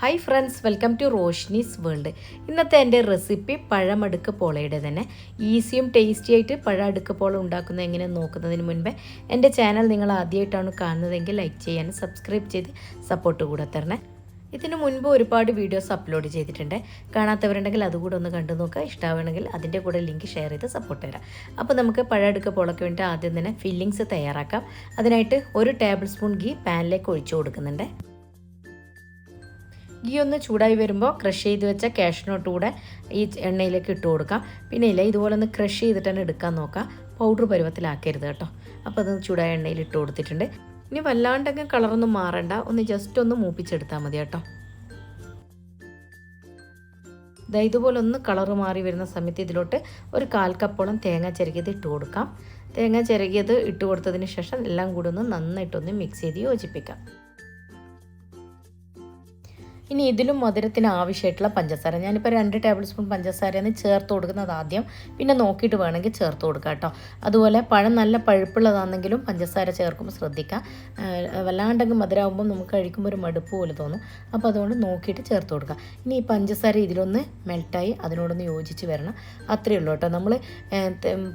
Hi friends welcome to Roshni's world ഇന്നത്തെ എന്റെ recipe പഴമടുക്ക് പോളയുടെ തന്നെ. ഈസിയും ടേസ്റ്റി ആയിട്ട് പഴമടുക്ക് പോള ഉണ്ടാക്കുന്നത് എങ്ങനെ നോക്കുന്നതിന് മുൻപേ എന്റെ ചാനൽ നിങ്ങൾ ആദ്യമായിട്ടാണ് കാണുന്നതെങ്കിൽ ലൈക്ക് ചെയ്യാനും സബ്സ്ക്രൈബ് ചെയ്ത് സപ്പോർട്ട് കൂടെ തരണേ. ഇതിനു മുൻപ് ഒരുപാട് വീഡിയോസ് അപ്ലോഡ് ചെയ്തിട്ടുണ്ട്. കാണാത്തവരുണ്ടെങ്കിൽ അതുകൂടെ ഒന്ന് കണ്ടു നോക്കുക. ഇഷ്ടമാണെങ്കിൽ അതിന്റെ കൂടെ ലിങ്ക് ഷെയർ ചെയ്ത് സപ്പോർട്ട് തരാം. അപ്പോൾ നമുക്ക് പഴമെടുക്ക പോളയ്ക്ക് വേണ്ടി ആദ്യം തന്നെ ഫില്ലിങ്സ് തയ്യാറാക്കാം. അതിനായിട്ട് ഒരു ടേബിൾ സ്പൂൺ ഗീ പാനിലേക്ക് ഒഴിച്ചു കൊടുക്കുന്നുണ്ട്. ഗീ ഒന്ന് ചൂടായി വരുമ്പോൾ ക്രഷ് ചെയ്ത് വെച്ച കാഷ്നോട്ട് കൂടെ ഈ എണ്ണയിലേക്ക് ഇട്ട് കൊടുക്കാം. പിന്നെ ഇല്ല ഇതുപോലെ ഒന്ന് ക്രഷ് ചെയ്തിട്ട് തന്നെ എടുക്കാൻ നോക്കാം. പൗഡർ പരുവത്തിലാക്കരുത് കേട്ടോ. അപ്പോൾ അത് ചൂടായ എണ്ണയിൽ ഇട്ട് കൊടുത്തിട്ടുണ്ട്. ഇനി വല്ലാണ്ടങ്ങ് കളറൊന്നും മാറണ്ട. ഒന്ന് ജസ്റ്റ് ഒന്ന് മൂപ്പിച്ചെടുത്താൽ മതി കേട്ടോ. ദാ ഇതുപോലെ ഒന്ന് കളറ് മാറി വരുന്ന സമയത്ത് ഇതിലോട്ട് ഒരു കാൽ കപ്പോളം തേങ്ങ ചിരകിയത് ഇട്ട് കൊടുക്കാം. തേങ്ങ ചിരകിയത് ഇട്ട് കൊടുത്തതിന് ശേഷം എല്ലാം കൂടി ഒന്ന് നന്നായിട്ടൊന്ന് മിക്സ് ചെയ്ത് യോജിപ്പിക്കാം. ഇനി ഇതിലും മധുരത്തിന് ആവശ്യമായിട്ടുള്ള പഞ്ചസാര. ഞാനിപ്പോൾ രണ്ട് ടേബിൾ സ്പൂൺ പഞ്ചസാരയെന്ന് ചേർത്ത് കൊടുക്കുന്നത് ആദ്യം. പിന്നെ നോക്കിയിട്ട് വേണമെങ്കിൽ ചേർത്ത് കൊടുക്കുക കേട്ടോ. അതുപോലെ പഴം നല്ല പഴുപ്പുള്ളതാണെങ്കിലും പഞ്ചസാര ചേർക്കുമ്പോൾ ശ്രദ്ധിക്കുക വല്ലാണ്ടെങ്കിൽ മധുരമാകുമ്പോൾ നമുക്ക് കഴിക്കുമ്പോൾ ഒരു മടുപ്പ് പോലെ തോന്നും. അപ്പോൾ അതുകൊണ്ട് നോക്കിയിട്ട് ചേർത്ത് കൊടുക്കുക ഇനി ഈ പഞ്ചസാര ഇതിലൊന്ന് മെൽട്ടായി അതിനോടൊന്ന് യോജിച്ച് വരണം. അത്രയേ ഉള്ളൂ കേട്ടോ. നമ്മൾ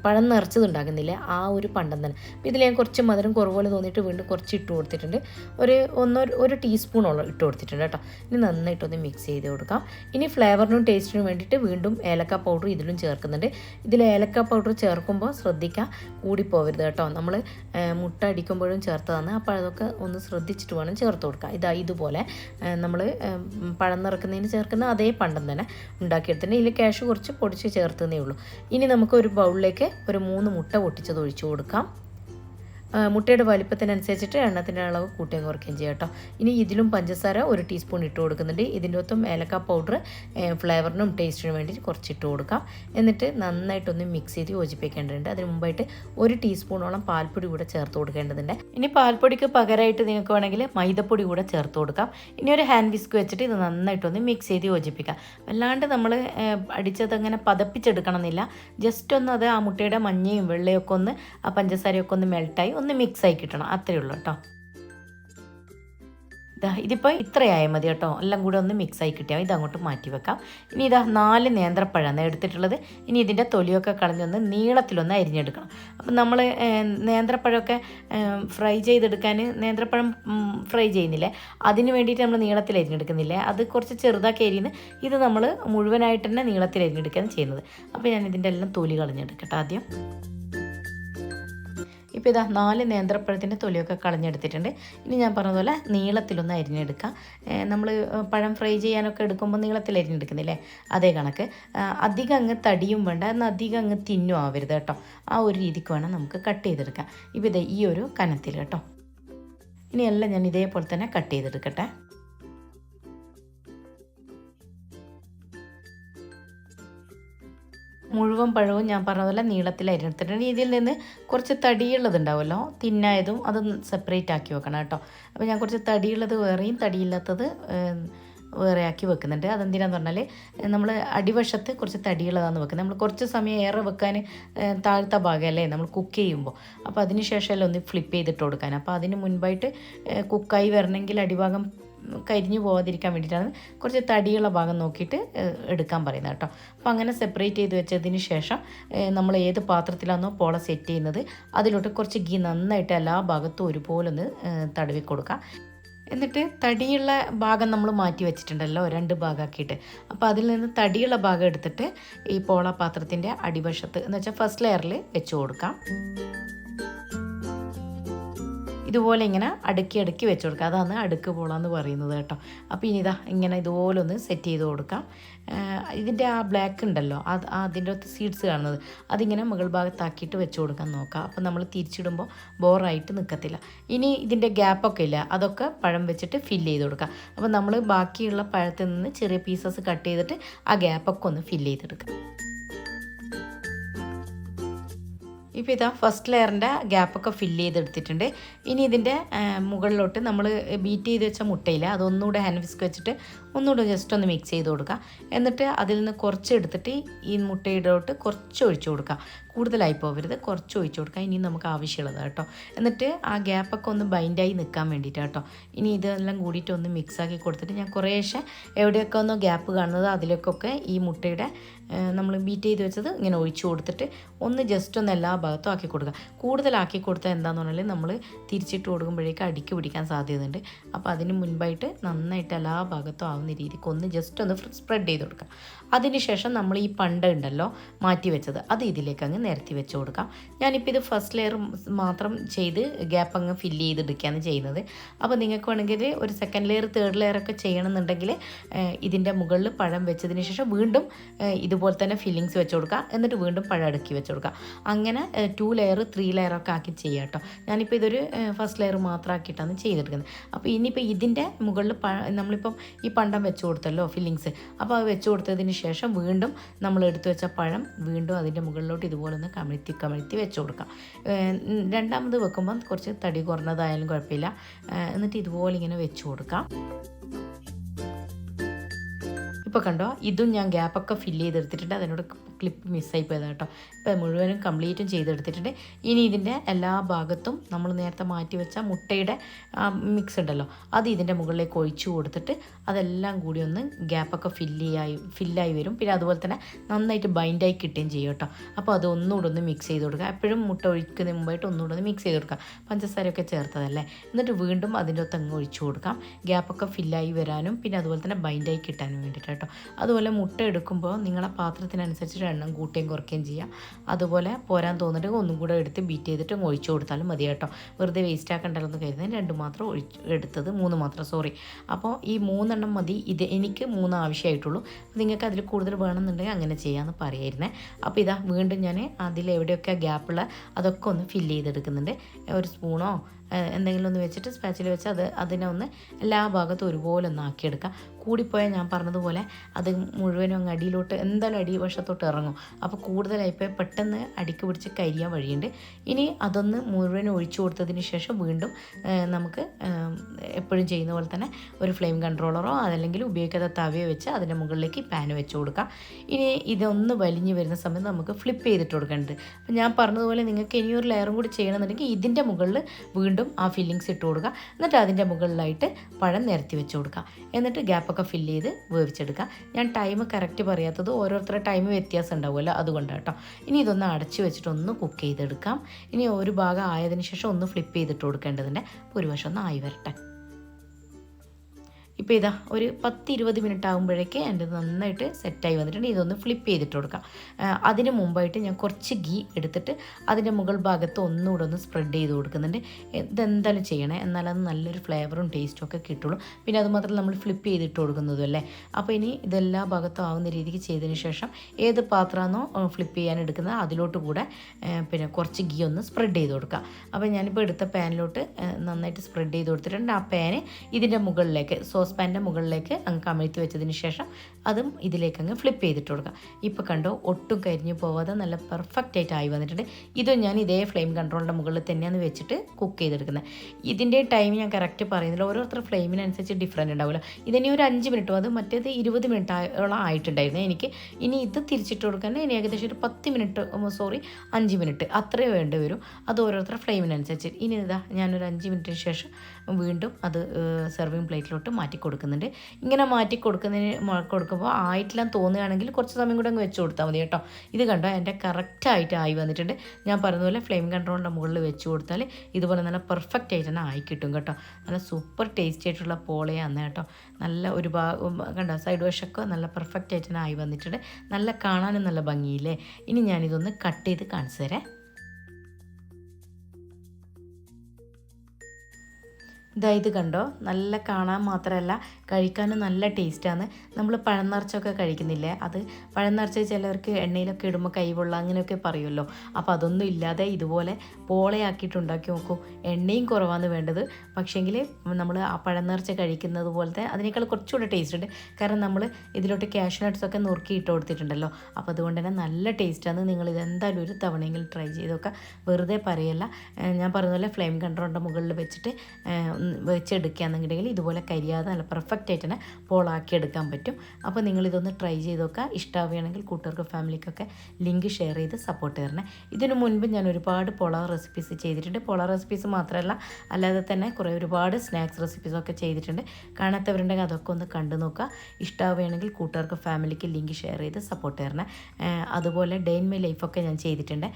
പഴം നിറച്ചത് ഉണ്ടാക്കുന്നില്ലേ ആ ഒരു പണ്ടം തന്നെ. ഇതിൽ ഞാൻ കുറച്ച് മധുരം കുറവ് പോലെ തോന്നിയിട്ട് വീണ്ടും കുറച്ച് ഇട്ട് കൊടുത്തിട്ടുണ്ട്. ഒരു ഒന്നോ ഒരു ടീസ്പൂണോളം ഇട്ട് കൊടുത്തിട്ടുണ്ട് കേട്ടോ. ഇനി നന്നായിട്ടൊന്ന് മിക്സ് ചെയ്ത് കൊടുക്കാം. ഇനി ഫ്ലേവറിനും ടേസ്റ്റിനും വേണ്ടിയിട്ട് വീണ്ടും ഏലക്ക പൗഡർ ഇതിലും ചേർക്കുന്നുണ്ട്. ഇതിൽ ഏലക്ക പൗഡർ ചേർക്കുമ്പോൾ ശ്രദ്ധിക്കുക കൂടിപ്പോവരുത് കേട്ടോ. നമ്മൾ മുട്ട അടിക്കുമ്പോഴും ചേർത്തതാണ്. അപ്പോൾ അതൊക്കെ ഒന്ന് ശ്രദ്ധിച്ചിട്ട് വേണം ചേർത്ത് കൊടുക്കുക ഇതാ ഇതുപോലെ നമ്മൾ പഴം നിറക്കുന്നതിന് ചേർക്കുന്ന അതേ പണ്ടം തന്നെ ഉണ്ടാക്കിയെടുത്തിട്ട് ഇതിൽ ക്യാഷ് കുറച്ച് പൊടിച്ച് ചേർത്തതേ ഉള്ളൂ. ഇനി നമുക്ക് ഒരു ബൗളിലേക്ക് ഒരു മൂന്ന് മുട്ട പൊട്ടിച്ചത് ഒഴിച്ചു കൊടുക്കാം. മുട്ടയുടെ വലിപ്പത്തിനനുസരിച്ചിട്ട് എണ്ണത്തിന്റെ അളവ് കൂട്ടുകയും കുറയ്ക്കുകയും ചെയ്യാം കേട്ടോ. ഇനി ഇതിലും പഞ്ചസാര ഒരു ടീസ്പൂൺ ഇട്ട് കൊടുക്കുന്നുണ്ട്. ഇതിന്റെ ഒത്തും ഏലക്ക പൗഡർ ഫ്ലേവറിനും ടേസ്റ്റിനും വേണ്ടി കുറച്ച് ഇട്ട് കൊടുക്കാം. എന്നിട്ട് നന്നായിട്ടൊന്ന് മിക്സ് ചെയ്ത് യോജിപ്പിക്കേണ്ടതുണ്ട്. അതിന് മുമ്പായിട്ട് ഒരു ടീസ്പൂണോളം പാൽപ്പൊടി കൂടെ ചേർത്ത് കൊടുക്കേണ്ടതുണ്ട്. ഇനി പാൽപ്പൊടിക്ക് പകരമായിട്ട് നിങ്ങൾക്ക് വേണമെങ്കിൽ മൈദപ്പൊടി കൂടെ ചേർത്ത് കൊടുക്കാം. ഇനി ഒരു ഹാൻഡ് വിസ്ക് വെച്ചിട്ട് ഇത് നന്നായിട്ടൊന്ന് മിക്സ് ചെയ്ത് യോജിപ്പിക്കാം. അല്ലാണ്ട് നമ്മൾ അടിച്ചതങ്ങനെ പതപ്പിച്ചെടുക്കണം എന്നില്ല ജസ്റ്റ് ഒന്ന് അത് ആ മുട്ടയുടെ മഞ്ഞയും വെള്ളയൊക്കെ ഒന്ന് ആ പഞ്ചസാരയൊക്കെ ഒന്ന് മെൽട്ടായി ഒന്ന് മിക്സ് ആയി കിട്ടണം. അത്രയേ ഉള്ളൂ കേട്ടോ. ഇതാ ഇതിപ്പോൾ ഇത്രയായ മതി കേട്ടോ. എല്ലാം കൂടെ ഒന്ന് മിക്സ് ആയി കിട്ടിയാൽ ഇത് അങ്ങോട്ട് മാറ്റി വെക്കാം. ഇനി ഇതാ നാല് നേന്ത്രപ്പഴമാണ് എടുത്തിട്ടുള്ളത്. ഇനി ഇതിന്റെ തൊലിയൊക്കെ കളഞ്ഞൊന്ന് നീളത്തിലൊന്ന് അരിഞ്ഞെടുക്കണം. അപ്പം നമ്മൾ നേന്ത്രപ്പഴമൊക്കെ ഫ്രൈ ചെയ്തെടുക്കാൻ നേന്ത്രപ്പഴം ഫ്രൈ ചെയ്യുന്നില്ലേ? അതിന് വേണ്ടിയിട്ട് നമ്മൾ നീളത്തിൽ അരിഞ്ഞെടുക്കുന്നില്ലേ? അത് കുറച്ച് ചെറുതാക്കി അരിയുന്ന ഇത് നമ്മൾ മുഴുവനായിട്ട് തന്നെ നീളത്തിൽ അരിഞ്ഞെടുക്കുകയാണ് ചെയ്യുന്നത്. അപ്പോൾ ഞാൻ ഇതിന്റെ എല്ലാം തൊലി കളഞ്ഞെടുക്കട്ടെ ആദ്യം. ഇപ്പോൾ ഇതാ നാല് നേന്ത്രപ്പഴത്തിന്റെ തൊലിയൊക്കെ കളഞ്ഞെടുത്തിട്ടുണ്ട്. ഇനി ഞാൻ പറഞ്ഞതുപോലെ നീളത്തിലൊന്ന് അരിഞ്ഞെടുക്കാം. നമ്മൾ പഴം ഫ്രൈ ചെയ്യാനൊക്കെ എടുക്കുമ്പോൾ നീളത്തിൽ അരിഞ്ഞെടുക്കുന്നില്ലേ? അതേ കണക്ക്. അധികം അങ്ങ് തടിയും വേണ്ട എന്നാൽ അധികം അങ്ങ് തിന്നും ആവരുത് കേട്ടോ. ആ ഒരു രീതിക്ക് വേണം നമുക്ക് കട്ട് ചെയ്തെടുക്കാം. ഇപ്പോൾ ഇതേ ഈ ഒരു കനത്തിൽ കേട്ടോ. ഇനിയെല്ലാം ഞാൻ ഇതേപോലെ തന്നെ കട്ട് ചെയ്തെടുക്കട്ടെ. മുഴുവൻ പഴവും ഞാൻ പറഞ്ഞതുപോലെ പോലെ നീളത്തിൽ അരിഞ്ഞെടുത്തിട്ടുണ്ട് ഇതിൽ നിന്ന് കുറച്ച് തടിയുള്ളതുണ്ടാവുമല്ലോ തിന്നായതും അത് സെപ്പറേറ്റ് ആക്കി വെക്കണം കേട്ടോ. അപ്പോൾ ഞാൻ കുറച്ച് തടിയുള്ളത് വേറെയും തടിയില്ലാത്തത് വേറെ ആക്കി വെക്കുന്നുണ്ട്. അതെന്തിനാന്ന് പറഞ്ഞാൽ നമ്മൾ അടിവശത്ത് കുറച്ച് തടിയുള്ളതാന്ന് വെക്കുന്നത്. നമ്മൾ കുറച്ച് സമയം ഏറെ വെക്കാൻ ഭാഗം ഭാഗമല്ലേ നമ്മൾ കുക്ക് ചെയ്യുമ്പോൾ. അപ്പോൾ അതിന് ശേഷമല്ലേ ഒന്ന് ഫ്ലിപ്പ് ചെയ്തിട്ട് കൊടുക്കാൻ. അപ്പോൾ അതിന് മുൻപായിട്ട് കുക്കായി വരണമെങ്കിൽ അടിഭാഗം കരിഞ്ഞു പോകാതിരിക്കാൻ വേണ്ടിയിട്ടാണ് കുറച്ച് തടിയുള്ള ഭാഗം നോക്കിയിട്ട് എടുക്കാൻ പറയുന്നത് കേട്ടോ. അപ്പോൾ അങ്ങനെ സെപ്പറേറ്റ് ചെയ്ത് വെച്ചതിന് ശേഷം നമ്മൾ ഏത് പാത്രത്തിലാണോ പോള സെറ്റ് ചെയ്യുന്നത് അതിലോട്ട് കുറച്ച് ഗീ നന്നായിട്ട് എല്ലാ ഭാഗത്തും ഒരുപോലെ ഒന്ന് തടവി കൊടുക്കുക എന്നിട്ട് തടിയുള്ള ഭാഗം നമ്മൾ മാറ്റി വെച്ചിട്ടുണ്ടല്ലോ രണ്ട് ഭാഗമാക്കിയിട്ട് അപ്പോൾ അതിൽ നിന്ന് തടിയുള്ള ഭാഗം എടുത്തിട്ട് ഈ പോള പാത്രത്തിന്റെ അടിവശത്ത് എന്ന് വെച്ചാൽ ഫസ്റ്റ് ലെയറിൽ വെച്ച് കൊടുക്കാം. ഇതുപോലെ ഇങ്ങനെ അടുക്കി അടുക്കി വെച്ച് കൊടുക്കുക. അതാണ് അടുക്ക് പോളാന്ന് പറയുന്നത് കേട്ടോ. അപ്പോൾ ഇനി ഇതാ ഇങ്ങനെ ഇതുപോലെ ഒന്ന് സെറ്റ് ചെയ്ത് കൊടുക്കാം. ഇതിന്റെ ആ ബ്ലാക്ക് ഉണ്ടല്ലോ അത് അതിന്റെ അകത്ത് സീഡ്സ് കാണുന്നത് അതിങ്ങനെ മുകൾ ഭാഗത്താക്കിയിട്ട് വെച്ച് കൊടുക്കാൻ നോക്കാം. അപ്പോൾ നമ്മൾ തിരിച്ചിടുമ്പോൾ ബോറായിട്ട് നിൽക്കത്തില്ല ഇനി ഇതിന്റെ ഗ്യാപ്പൊക്കെ ഇല്ല അതൊക്കെ പഴം വെച്ചിട്ട് ഫില്ല് ചെയ്ത് കൊടുക്കാം. അപ്പോൾ നമ്മൾ ബാക്കിയുള്ള പഴത്തിൽ നിന്ന് ചെറിയ പീസസ് കട്ട് ചെയ്തിട്ട് ആ ഗ്യാപ്പൊക്കെ ഒന്ന് ഫില്ല് ചെയ്തെടുക്കാം. ഇപ്പോൾ ഇതാ ഫസ്റ്റ് ലെയറിന്റെ ഗ്യാപ്പൊക്കെ ഫില്ല് ചെയ്തെടുത്തിട്ടുണ്ട്. ഇനി ഇതിന്റെ മുകളിലോട്ട് നമ്മൾ ബീറ്റ് ചെയ്ത് വെച്ച മുട്ടയില്ല അതൊന്നുകൂടെ ഹാൻഡ് വിസ്ക് വെച്ചിട്ട് ഒന്നുകൂടെ ജസ്റ്റ് ഒന്ന് മിക്സ് ചെയ്ത് കൊടുക്കുക എന്നിട്ട് അതിൽ നിന്ന് കുറച്ച് എടുത്തിട്ട് ഈ മുട്ടയിടോട്ട് കുറച്ച് ഒഴിച്ചു കൊടുക്കുക കൂടുതലായി പോകരുത് കുറച്ച് ഒഴിച്ചു കൊടുക്കുക ഇനി നമുക്ക് ആവശ്യമുള്ളത് കേട്ടോ. എന്നിട്ട് ആ ഗ്യാപ്പൊക്കെ ഒന്ന് ബൈൻഡായി നിൽക്കാൻ വേണ്ടിയിട്ട് കേട്ടോ. ഇനി ഇതെല്ലാം കൂടിയിട്ട് ഒന്ന് മിക്സാക്കി കൊടുത്തിട്ട് ഞാൻ കുറേശ്ശെ എവിടെയൊക്കെ ഒന്ന് ഗ്യാപ്പ് കാണുന്നത് അതിലേക്കൊക്കെ ഈ മുട്ടയുടെ നമ്മൾ ബീറ്റ് ചെയ്ത് വെച്ചത് ഇങ്ങനെ ഒഴിച്ചു കൊടുത്തിട്ട് ഒന്ന് ജസ്റ്റ് ഒന്ന് എല്ലാ ഭാഗത്തും ആക്കി കൊടുക്കുക കൂടുതലാക്കി കൊടുത്താൽ എന്താണെന്ന് പറഞ്ഞാൽ നമ്മൾ തിരിച്ചിട്ട് കൊടുക്കുമ്പോഴേക്കും അടിക്ക് പിടിക്കാൻ സാധ്യതയുണ്ട്. അപ്പോൾ അതിന് മുൻപായിട്ട് നന്നായിട്ട് എല്ലാ ഭാഗത്തും ആവുന്ന രീതിക്ക് ഒന്ന് ജസ്റ്റ് ഒന്ന് സ്പ്രെഡ് ചെയ്ത് കൊടുക്കുക. അതിനുശേഷം നമ്മൾ ഈ പണ്ട ഉണ്ടല്ലോ മാറ്റി വെച്ചത്. അത് ഇതിലേക്ക് അങ്ങ് നിരത്തി വെച്ച് കൊടുക്കാം. ഞാനിപ്പോൾ ഇത് ഫസ്റ്റ് ലെയർ മാത്രം ചെയ്ത് ഗ്യാപ്പ് അങ്ങ് ഫില്ല് ചെയ്തെടുക്കുകയാണ് ചെയ്യുന്നത്. അപ്പോൾ നിങ്ങൾക്ക് വേണമെങ്കിൽ ഒരു സെക്കൻഡ് ലെയർ തേർഡ് ലെയർ ഒക്കെ ചെയ്യണമെന്നുണ്ടെങ്കിൽ ഇതിന്റെ മുകളിൽ പഴം വെച്ചതിന് ശേഷം വീണ്ടും ഇതുപോലെ തന്നെ ഫില്ലിങ്സ് വെച്ച് കൊടുക്കുക. എന്നിട്ട് വീണ്ടും പഴം അടുക്കി വെച്ച് കൊടുക്കുക. അങ്ങനെ ടു ലെയർ ത്രീ ലെയർ ഒക്കെ ആക്കി ചെയ്യാം കേട്ടോ. ഞാനിപ്പോൾ ഇതൊരു ഫസ്റ്റ് ലെയർ മാത്രം ആക്കിയിട്ടാണ് ചെയ്തെടുക്കുന്നത് അപ്പോൾ ഇനിയിപ്പോൾ ഇതിന്റെ മുകളിൽ നമ്മളിപ്പം ഈ പണ്ടം വെച്ച് കൊടുത്തല്ലോ ഫില്ലിങ്സ് അപ്പോൾ അത് വെച്ച് കൊടുത്തതിന് ശേഷം വീണ്ടും നമ്മൾ എടുത്തു വെച്ച പഴം വീണ്ടും അതിന്റെ മുകളിലോട്ട് ഇതുപോലെ ഒന്ന് കമിഴ്ത്തി കമിഴ്ത്തി വെച്ച് കൊടുക്കാം. രണ്ടാമത് വെക്കുമ്പം കുറച്ച് തടി കുറഞ്ഞതായാലും കുഴപ്പമില്ല. എന്നിട്ട് ഇതുപോലെ ഇങ്ങനെ വെച്ച് കൊടുക്കാം. ഇപ്പോൾ കണ്ടോ? ഇതും ഞാൻ ഗ്യാപ്പൊക്കെ ഫില്ല് ചെയ്തെടുത്തിട്ടുണ്ട്. അതിനോട് ക്ലിപ്പ് മിസ്സായി പോയതാണ് കേട്ടോ ഇപ്പം മുഴുവനും കംപ്ലീറ്റും ചെയ്തെടുത്തിട്ടുണ്ട്. ഇനി ഇതിന്റെ എല്ലാ ഭാഗത്തും നമ്മൾ നേരത്തെ മാറ്റി വെച്ച മുട്ടയുടെ മിക്സ് ഉണ്ടല്ലോ. അത് ഇതിന്റെ മുകളിലേക്ക് ഒഴിച്ചു കൊടുത്തിട്ട് അതെല്ലാം കൂടി ഒന്ന് ഗ്യാപ്പൊക്കെ ഫില്ല് ചെയ്യായി ഫില്ലായി വരും. പിന്നെ അതുപോലെ തന്നെ നന്നായിട്ട് ബൈൻഡായി കിട്ടുകയും ചെയ്യും കേട്ടോ. അപ്പോൾ അത് ഒന്നുകൂടെ ഒന്ന് മിക്സ് ചെയ്ത് കൊടുക്കുക. എപ്പോഴും മുട്ട ഒഴിക്കുന്നതിന് മുമ്പായിട്ട് ഒന്നുകൂടെ ഒന്ന് മിക്സ് ചെയ്ത് കൊടുക്കുക. പഞ്ചസാരയൊക്കെ ചേർത്തതല്ലേ? എന്നിട്ട് വീണ്ടും അതിന്റെ ഒത്ത് അങ്ങ് ഒഴിച്ചു കൊടുക്കാം. ഗ്യാപ്പൊക്കെ ഫില്ലായി വരാനും പിന്നെ അതുപോലെ തന്നെ ബൈൻഡായി കിട്ടാനും വേണ്ടിയിട്ട് കേട്ടോ. അതുപോലെ മുട്ട എടുക്കുമ്പോൾ നിങ്ങളെ പാത്രത്തിനനുസരിച്ച് എണ്ണം കൂട്ടുകയും കുറയ്ക്കുകയും ചെയ്യാം. അതുപോലെ പോരാൻ തോന്നിട്ട് ഒന്നും കൂടെ എടുത്ത് ബീറ്റ് ചെയ്തിട്ട് ഒഴിച്ചു കൊടുത്താലും മതി കേട്ടോ. വെറുതെ വേസ്റ്റ് ആക്കണ്ടല്ലോ എന്ന് കരുതുന്നത് രണ്ട് മാത്രം ഒഴിച്ച് എടുത്തത് മൂന്ന് മാത്രം സോറി അപ്പോൾ ഈ മൂന്നെണ്ണം മതി. ഇത് എനിക്ക് മൂന്ന് ആവശ്യമായിട്ടുള്ളൂ. നിങ്ങൾക്ക് അതിൽ കൂടുതൽ വേണമെന്നുണ്ടെങ്കിൽ അങ്ങനെ ചെയ്യാമെന്ന് പറയായിരുന്നേ. അപ്പോൾ ഇതാ വീണ്ടും ഞാൻ അതിൽ എവിടെയൊക്കെ ഗ്യാപ്പുള്ള അതൊക്കെ ഒന്ന് ഫില്ല് ചെയ്തെടുക്കുന്നുണ്ട്. ഒരു സ്പൂണോ എന്തെങ്കിലും ഒന്ന് വെച്ചിട്ട് സ്പാച്ചിൽ വെച്ച് അത് അതിനെ ഒന്ന് എല്ലാ ഭാഗത്തും ഒരുപോലെ ഒന്ന് ആക്കിയെടുക്കാം. കൂടിപ്പോയാൽ ഞാൻ പറഞ്ഞതുപോലെ അത് മുഴുവനും അങ്ങ് അടിയിലോട്ട് എന്തായാലും അടി വശത്തോട്ട് ഇറങ്ങും. അപ്പോൾ കൂടുതലായിപ്പോൾ പെട്ടെന്ന് അടിക്ക് പിടിച്ച് കരിയാൻ വഴിയുണ്ട്. ഇനി അതൊന്ന് മുഴുവനും ഒഴിച്ചു കൊടുത്തതിന് ശേഷം വീണ്ടും നമുക്ക് എപ്പോഴും ചെയ്യുന്ന പോലെ തന്നെ ഒരു ഫ്ലെയിം കൺട്രോളറോ അതല്ലെങ്കിൽ ഉപയോഗിക്കാത്ത തവയോ വെച്ച് അതിന്റെ മുകളിലേക്ക് പാൻ വെച്ച് കൊടുക്കാം. ഇനി ഇതൊന്ന് വലിഞ്ഞ് വരുന്ന സമയത്ത് നമുക്ക് ഫ്ലിപ്പ് ചെയ്തിട്ട് കൊടുക്കേണ്ടത്. അപ്പോൾ ഞാൻ പറഞ്ഞതുപോലെ നിങ്ങൾക്ക് ഇനിയൊരു ലെയറും കൂടി ചെയ്യണമെന്നുണ്ടെങ്കിൽ ഇതിന്റെ മുകളിൽ വീണ്ടും ആ ഫില്ലിങ്സ് ഇട്ട് കൊടുക്കുക. എന്നിട്ട് അതിന്റെ മുകളിലായിട്ട് പഴം നിരത്തി വെച്ച് കൊടുക്കുക. എന്നിട്ട് ഗ്യാപ്പൊക്കെ ഫില്ല് ചെയ്ത് വേവിച്ചെടുക്കുക. ഞാൻ ടൈം കറക്റ്റ് പറയാത്തത് ഓരോരുത്തരുടെ ടൈം വ്യത്യാസം ഉണ്ടാവുമല്ലോ അതുകൊണ്ട് കേട്ടോ ഇനി ഇതൊന്ന് അടച്ച് വെച്ചിട്ട് ഒന്ന് കുക്ക് ചെയ്തെടുക്കാം. ഇനി ഒരു ഭാഗം ആയതിനു ശേഷം ഒന്ന് ഫ്ലിപ്പ് ചെയ്തിട്ട് കൊടുക്കേണ്ടതിന്റെ ഒരു വശം ഒന്ന് ആയി വരട്ടെ. ഇപ്പോൾ ഇതാ ഒരു പത്ത് ഇരുപത് മിനിറ്റ് ആകുമ്പോഴേക്ക് എന്റെ നന്നായിട്ട് സെറ്റായി വന്നിട്ടുണ്ട്. ഇതൊന്ന് ഫ്ലിപ്പ് ചെയ്തിട്ട് കൊടുക്കാം. അതിന് മുമ്പായിട്ട് ഞാൻ കുറച്ച് ഗീ എടുത്തിട്ട് അതിന്റെ മുകൾ ഭാഗത്ത് ഒന്നുകൂടെ ഒന്ന് സ്പ്രെഡ് ചെയ്ത് കൊടുക്കുന്നുണ്ട്. ഇതെന്തായാലും ചെയ്യണേ. എന്നാലത് നല്ലൊരു ഫ്ലേവറും ടേസ്റ്റും ഒക്കെ കിട്ടുള്ളൂ. പിന്നെ അതുമാത്രം നമ്മൾ ഫ്ലിപ്പ് ചെയ്തിട്ട് കൊടുക്കുന്നതും അല്ലേ? അപ്പോൾ ഇനി ഇതെല്ലാ ഭാഗത്തും ആവുന്ന രീതിക്ക് ചെയ്തതിന് ശേഷം ഏത് പാത്രമാണോ ഫ്ലിപ്പ് ചെയ്യാൻ എടുക്കുന്നത് അതിലോട്ട് കൂടെ പിന്നെ കുറച്ച് ഗീ ഒന്ന് സ്പ്രെഡ് ചെയ്ത് കൊടുക്കുക അപ്പോൾ ഞാനിപ്പോൾ എടുത്ത പാനിലോട്ട് നന്നായിട്ട് സ്പ്രെഡ് ചെയ്ത് കൊടുത്തിട്ടുണ്ട്. ആ പാന് ഇതിന്റെ മുകളിലേക്ക് സോസ് പാന്റെ മുകളിലേക്ക് അങ്ങ് കമഴ്ത്തി വെച്ചതിന് ശേഷം അതും ഇതിലേക്ക് അങ്ങ് ഫ്ലിപ്പ് ചെയ്തിട്ട് കൊടുക്കുക ഇപ്പോൾ കണ്ടോ ഒട്ടും കരിഞ്ഞു പോവാതെ നല്ല പെർഫെക്റ്റ് ആയിട്ട് ആയി വന്നിട്ടുണ്ട്. ഇതും ഞാൻ ഇതേ ഫ്ലെയിം കൺട്രോളിന്റെ മുകളിൽ തന്നെയാണ് വെച്ചിട്ട് കുക്ക് ചെയ്തെടുക്കുന്നത്. ഇതിന്റെ ടൈം ഞാൻ കറക്റ്റ് പറയുന്നില്ല. ഓരോരുത്തർ ഫ്ലെയിമിനനുസരിച്ച് ഡിഫറെന്റ് ഉണ്ടാവില്ല ഇതിനി ഒരു അഞ്ച് മിനിറ്റും അത് മറ്റേത് ഇരുപത് മിനിറ്റോളം ആയിട്ടുണ്ടായിരുന്നു എനിക്ക്. ഇനി ഇത് തിരിച്ചിട്ട് കൊടുക്കാൻ ഇനി ഏകദേശം ഒരു പത്ത് മിനിറ്റ് സോറി അഞ്ച് മിനിറ്റ് അത്രയേ വേണ്ടി വരും. അത് ഓരോരുത്തരുടെ ഫ്ലെയിമിനനുസരിച്ച് ഇനി ഇതാ ഞാനൊരു അഞ്ച് മിനിറ്റിന് ശേഷം വീണ്ടും അത് സെർവിങ് പ്ലേറ്റിലോട്ട് മാറ്റി കൊടുക്കുന്നുണ്ട്. ഇങ്ങനെ മാറ്റി കൊടുക്കുന്നതിന് കൊടുക്കുമ്പോൾ ആയിട്ടില്ല തോന്നുകയാണെങ്കിൽ കുറച്ച് സമയം കൂടെ അങ്ങ് വെച്ച് കൊടുത്താൽ മതി കേട്ടോ. ഇത് കണ്ടോ? എന്റെ കറക്റ്റായിട്ട് ആയി വന്നിട്ടുണ്ട്. ഞാൻ പറഞ്ഞതുപോലെ ഫ്ലെയിം കൺട്രോളിന്റെ മുകളിൽ വെച്ച് കൊടുത്താൽ ഇതുപോലെ നല്ല പെർഫെക്റ്റ് ആയിട്ട് തന്നെ ആയി കിട്ടും കേട്ടോ. നല്ല സൂപ്പർ ടേസ്റ്റി ആയിട്ടുള്ള പോളയാണ് കേട്ടോ. നല്ല ഒരു കണ്ടോ? സൈഡ് വശമൊക്കെ നല്ല പെർഫെക്റ്റ് ആയിട്ട് തന്നെ ആയി വന്നിട്ടുണ്ട്. നല്ല കാണാനും നല്ല ഭംഗിയില്ലേ? ഇനി ഞാനിതൊന്ന് കട്ട് ചെയ്ത് കാണിച്ചു തരാം. ഇതാ ഇത് കണ്ടോ? നല്ല കാണാൻ മാത്രമല്ല കഴിക്കാനും നല്ല ടേസ്റ്റാണ്. നമ്മൾ പഴം നിറച്ചൊക്കെ കഴിക്കുന്നില്ലേ? അത് പഴം നിറച്ച് ചിലവർക്ക് എണ്ണയിലൊക്കെ ഇടുമ്പോൾ കൈവുള്ള അങ്ങനെയൊക്കെ പറയുമല്ലോ. അപ്പോൾ അതൊന്നും ഇല്ലാതെ ഇതുപോലെ പോളയാക്കിയിട്ട് ഉണ്ടാക്കി നോക്കും. എണ്ണയും കുറവാണ് വേണ്ടത്. പക്ഷേങ്കിൽ നമ്മൾ ആ പഴം നിറച്ച് കഴിക്കുന്നത് പോലത്തെ അതിനേക്കാൾ കുറച്ചുകൂടെ ടേസ്റ്റ് ഉണ്ട്. കാരണം നമ്മൾ ഇതിലോട്ട് ക്യാഷ് നട്ട്സൊക്കെ നുറുക്കി ഇട്ട് കൊടുത്തിട്ടുണ്ടല്ലോ. അപ്പോൾ അതുകൊണ്ട് തന്നെ നല്ല ടേസ്റ്റാണ് നിങ്ങൾ ഇതെന്തായാലും ഒരു തവണയെങ്കിലും ട്രൈ ചെയ്തൊക്കെ വെറുതെ പറയല്ല. ഞാൻ പറഞ്ഞ പോലെ ഫ്ലെയിം കൺട്രോളിന്റെ മുകളിൽ വെച്ചിട്ട് വെച്ചെടുക്കുകയാണെന്നുണ്ടെങ്കിൽ ഇതുപോലെ കരിയാതെ നല്ല പെർഫെക്റ്റ് ആയിട്ട് തന്നെ പോളാക്കി എടുക്കാൻ പറ്റും. അപ്പോൾ നിങ്ങളിതൊന്ന് ട്രൈ ചെയ്ത് നോക്കുക. ഇഷ്ടമാവുകയാണെങ്കിൽ കൂട്ടുകാർക്ക് ഫാമിലിക്കൊക്കെ ലിങ്ക് ഷെയർ ചെയ്ത് സപ്പോർട്ട് തരണേ. ഇതിനു മുൻപ് ഞാൻ ഒരുപാട് പൊളാ റെസിപ്പീസ് ചെയ്തിട്ടുണ്ട്. പൊളാ റെസിപ്പീസ് മാത്രമല്ല അല്ലാതെ തന്നെ കുറേ ഒരുപാട് സ്നാക്സ് റെസിപ്പീസൊക്കെ ചെയ്തിട്ടുണ്ട്. കാണാത്തവരുണ്ടെങ്കിൽ അതൊക്കെ ഒന്ന് കണ്ടു നോക്കുക. ഇഷ്ടമാവുകയാണെങ്കിൽ കൂട്ടുകാർക്ക് ഫാമിലിക്ക് ലിങ്ക് ഷെയർ ചെയ്ത് സപ്പോർട്ട് തരണേ. അതുപോലെ ഡേ ഇൻ മൈ ലൈഫൊക്കെ ഞാൻ ചെയ്തിട്ടുണ്ട്.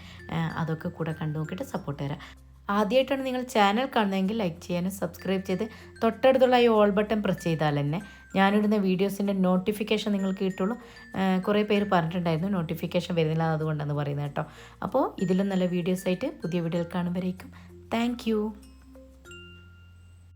അതൊക്കെ കൂടെ കണ്ടു നോക്കിയിട്ട് സപ്പോർട്ട് തരാം. ആദ്യമായിട്ടാണ് നിങ്ങൾ ചാനൽ കാണുന്നതെങ്കിൽ ലൈക്ക് ചെയ്യാനും സബ്സ്ക്രൈബ് ചെയ്ത് തൊട്ടടുത്തുള്ള ഈ ഓൾ ബട്ടൺ പ്രസ് ചെയ്താൽ തന്നെ ഞാനിടുന്ന വീഡിയോസിന്റെ നോട്ടിഫിക്കേഷൻ നിങ്ങൾക്ക് കിട്ടുള്ളൂ. കുറേ പേര് പറഞ്ഞിട്ടുണ്ടായിരുന്നു നോട്ടിഫിക്കേഷൻ വരുന്നില്ല അതുകൊണ്ടാണ് പറയുന്നത് കേട്ടോ. അപ്പോൾ ഇതിലും നല്ല വീഡിയോസായിട്ട് പുതിയ വീഡിയോയിൽ കാണുമ്പോഴേക്കും താങ്ക്